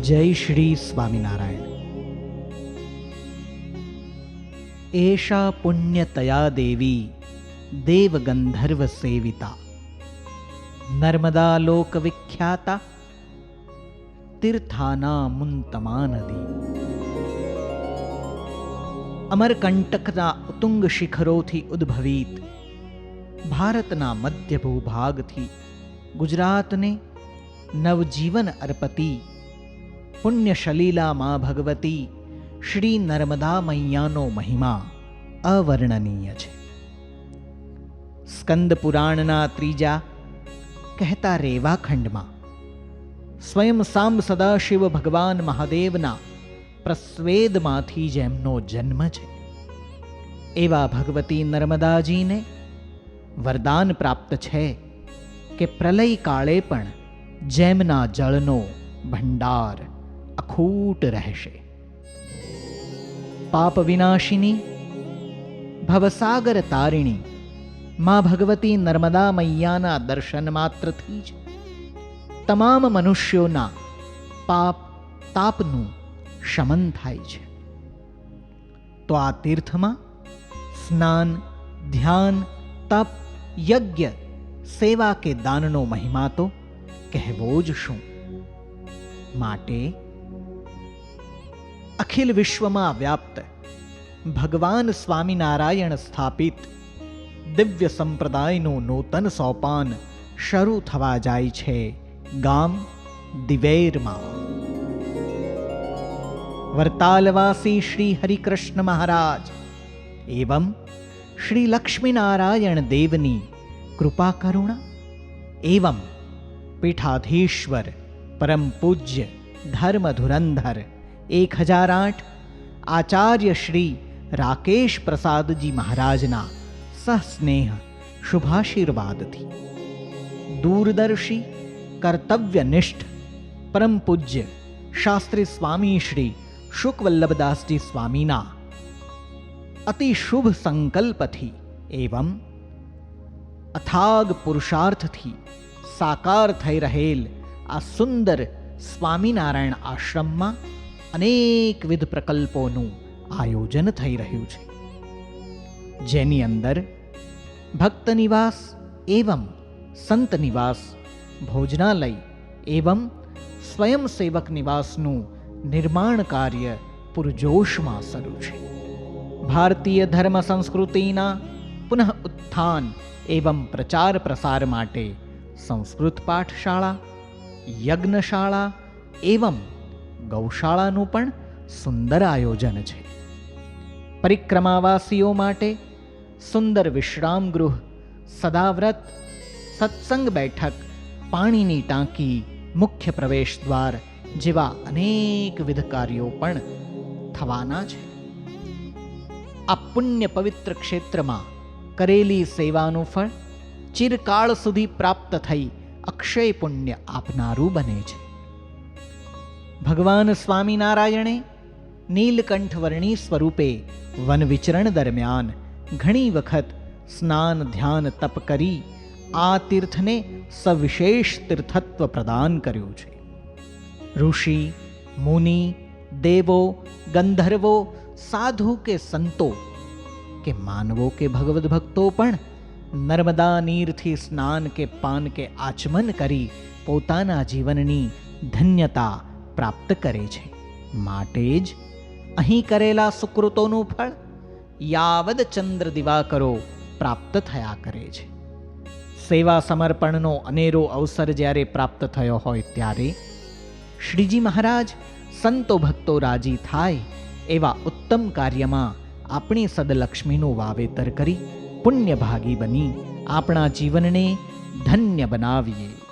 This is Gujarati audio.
જય શ્રી સ્વામિનારાયણ એષા પુણ્યતયા દેવી દેવગંધર્વ સેવિતા નર્મદા લોક વિખ્યાતા તીર્થાના મુંતમા નદી અમરકંટકના ઉતુંગ શિખરોથી ઉદ્ભવિત ભારતના મધ્ય ભૂભાગથી ગુજરાતને નવજીવન અર્પતી પુણ્યશલીલા માં ભગવતી શ્રી નર્મદા મૈયાનો મહિમા અવર્ણનીય છે સ્કંદ પુરાણના ત્રીજા કહેતા રેવા ખંડમાં સ્વયં સામ સદાશિવ ભગવાન મહાદેવના પ્રસ્વેદમાંથી જેમનો જન્મ છે એવા ભગવતી નર્મદાજીને વરદાન પ્રાપ્ત છે કે પ્રલય કાળે પણ જેમના જળનો ભંડાર અખૂટ રહેશે. પાપ વિનાશિની, ભવસાગર તારિણી, માં ભગવતી નર્મદા મૈયાના દર્શન માત્રથી જ. તમામ મનુષ્યોના પાપ તાપનું શમન થાય છે. તો આ તીર્થમાં સ્નાન, ધ્યાન, તપ, યજ્ઞ, સેવા કે દાનનો મહિમા તો કહેવો જ શું? માટે અખિલ વિશ્વમાં વ્યાપ્ત. ભગવાન સ્વામિનારાયણ સ્થાપિત. દિવ્ય સંપ્રદાયનું નૂતન સોપાન શરૂ થવા જાય છે ગામ દિવેરમાં. વર્તાલવાસી શ્રી હરિકૃષ્ણ મહારાજ એવં શ્રી લક્ષ્મીનારાયણ દેવની કૃપા કરુણા એવં પીઠાધીશ્વર પરમ પૂજ્ય ધર્મ ધુરંધર એક હજાર આઠ આચાર્ય શ્રી રાકેશ પ્રસાદજી મહારાજના સહસ્નેહ શુભાશીર્વાદથી દૂરદર્શી કર્તવ્યનિષ્ઠ પરમ પૂજ્ય શાસ્ત્રી સ્વામી શ્રી શુકવલ્લભદાસજી સ્વામીના અતિ શુભ સંકલ્પથી એવં અથાગ પુરુષાર્થથી સાકાર થઈ રહેલ આ સુંદર સ્વામિનારાયણ આશ્રમમાં અનેકવિધ પ્રકલ્પોનું આયોજન થઈ રહ્યું છે. જેની અંદર ભક્ત નિવાસ એવમ સંત નિવાસ, ભોજનાલય એવમ સ્વયંસેવક નિવાસનું નિર્માણ કાર્ય પુરજોશમાં શરૂ છે. ભારતીય ધર્મ સંસ્કૃતિના પુનઃ ઉત્થાન એવમ પ્રચાર પ્રસાર માટે સંસ્કૃત પાઠશાળા, યજ્ઞશાળા એવં ગૌશાળાનું પણ સુંદર આયોજન છે. પરિક્રમાવાસીઓ માટે સુંદર વિશ્રામ ગૃહ, સદાવ્રત, સત્સંગ બેઠક, પાણીની ટાંકી, મુખ્ય પ્રવેશ દ્વાર જેવા અનેકવિધ કાર્યો પણ થવાના છે. આ પુણ્ય પવિત્ર ક્ષેત્રમાં કરેલી સેવાનું ફળ ચિરકાળ સુધી પ્રાપ્ત થઈ અક્ષય પુણ્ય આપનારું બને છે. ભગવાન સ્વામિનારાયણે નીલકંઠવર્ણી સ્વરૂપે વન વિચરણ દરમિયાન ઘણી વખત સ્નાન ધ્યાન તપ કરી આ તીર્થને સવિશેષ તીર્થત્વ પ્રદાન કર્યું છે. ઋષિ, મુનિ, દેવો, ગંધર્વો, સાધુ કે સંતો કે માનવો કે ભગવદ્ ભક્તો પણ નર્મદા નીરથી સ્નાન કે પાન કે આચમન કરી પોતાના જીવનની ધન્યતા પ્રાપ્ત કરે છે. માટે જ અહીં કરેલા સુકૃતોનું ફળ યાવદ ચંદ્ર દિવાકરો પ્રાપ્ત થયા કરે છે. સેવા સમર્પણનો અનેરો અવસર જ્યારે પ્રાપ્ત થયો હોય ત્યારે શ્રીજી મહારાજ સંતો ભક્તો રાજી થાય એવા ઉત્તમ કાર્યમાં આપણી સદલક્ષ્મીનું વાવેતર કરી પુણ્યભાગી બની આપણા જીવનને ધન્ય બનાવીએ.